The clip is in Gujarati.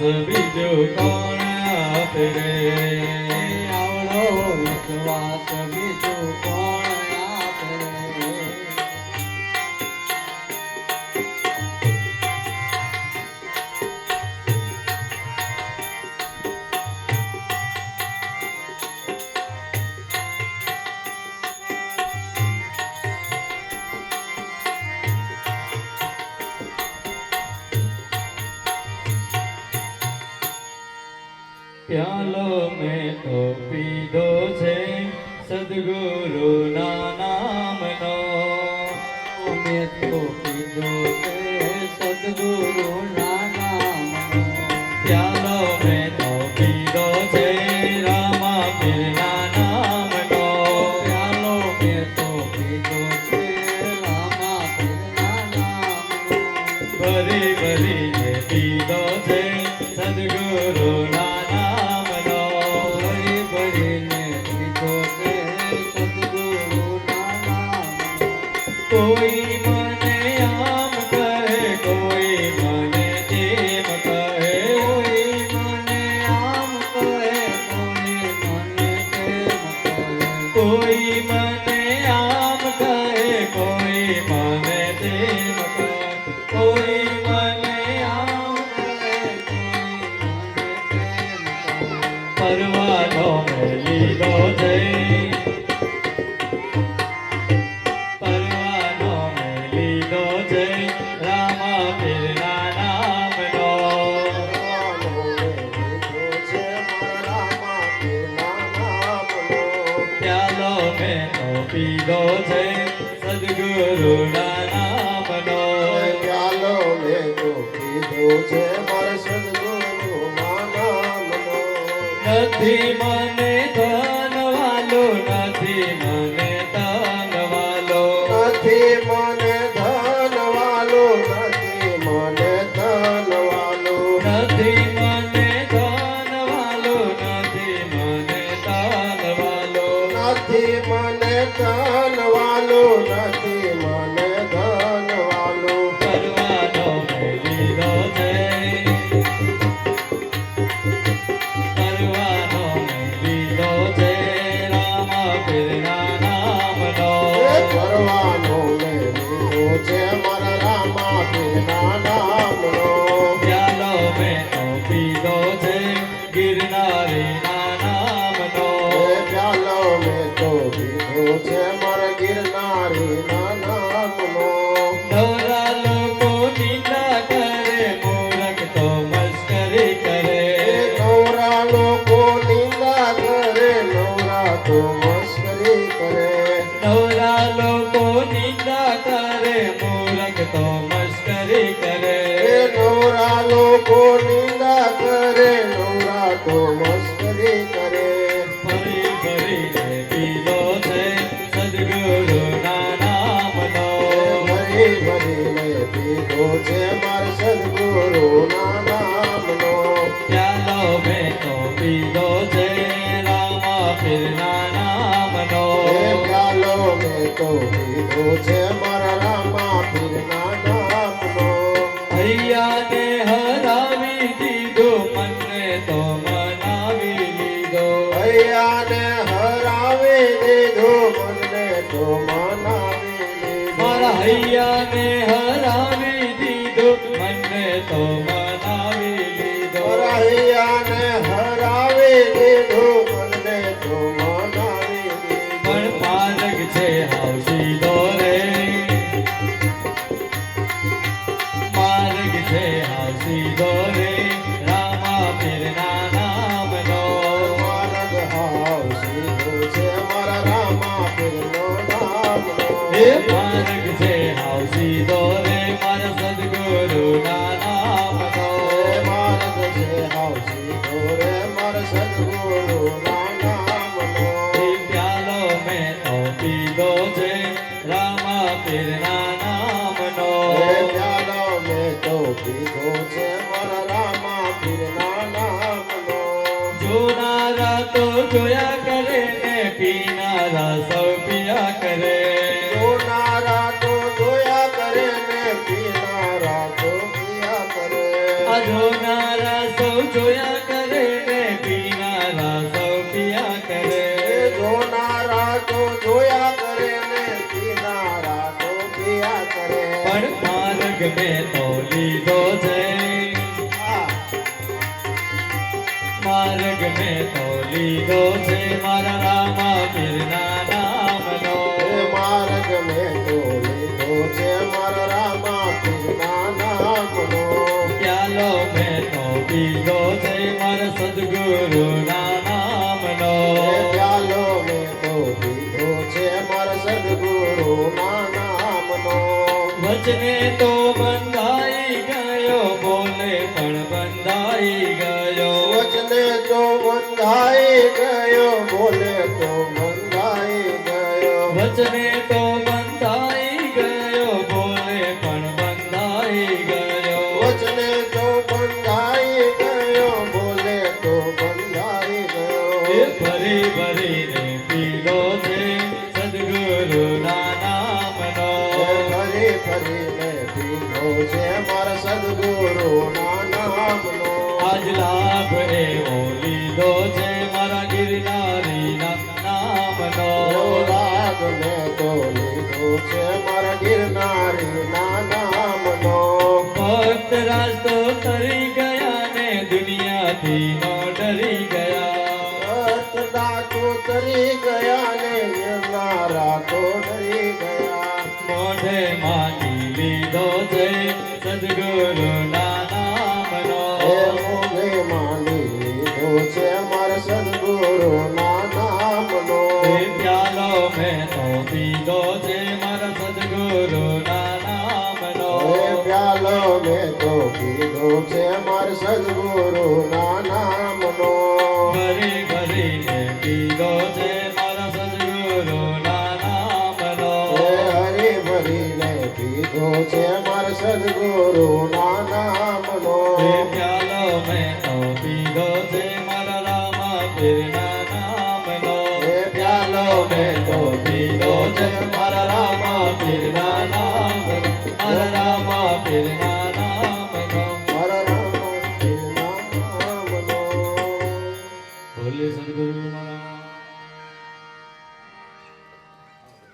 બીજું કોણ આપે? પ્યાલો મેં તો પીધો છે. સદગુરુના નામનો. મેં તો કીધો કોઈ મને આમ કહે, કોઈ મને તેમ કહે, કોઈ મને આમ પરવાનો મેલી લીધો છે પ્યાલો મેં તો પીધો છે સદગુરુના નામનો. નથી મને ધન વાલો નથી મને તન વાલો નથી મને ધન વાલો નથી મને ધન વાલો નથી મને નિંદા કરે નવરા તો મસ્કરી કરે ફરી ફરીને પીધો છે સદગુરુના નામનો ભરી ભરીને પીધો છે મારા નામનો મેં તો પીધો છે રામા પીરના નામનો એ મેં તો પીધો છે તો મનાવી લીધો. હૈયાને હરાવી દીધો મને તો મનાવી પણ માર્ગ છે રામા પીરના નામનો. માર્ગ મારા રામા પીરનો નામનો. હે માર્ગ છે હાવ સીધો મારા સદગુરુના નામનો જોનારા સૌ જોયા કરે ને પીનારા સૌ પિયા કરે. જોનારા તો જોયા કરે મારા રામા પીરના પીધો છે મારા સદગુરુના નામનો. એ પ્યાલો મેં તો લીધો છે મારા સદગુરુના નામનો. વચને તો બંધાઈ ગયો બોલે પણ બંધાઈ ફરીને પીધો છે મારા સદગુરુના નામનો. આજ લાભ એવો લીધો છે મારા ગિરનારીના નામનો. રાગ મેં તો લીધો છે મારા ગિરનારીના. મોઢે માગી લીધો છે સદગુરુના નામનો એ મોગે માની લીધો છે મારા સદગુરુના નામનો એ પ્યાલો મેં તો પીધો છે મારા સદગુરુના નામનો એ પ્યાલો મેં તો પીધો છે મારા નામનો ભરીને પીધો છે માર સદગુરુ ના નામનો પ્યાલો મેં તો પીધો છે મારા રામા પીરના નામનો પ્યાલો મેં તો પીધો છે મારા રામા પીરના નામ મારા રામા પીરના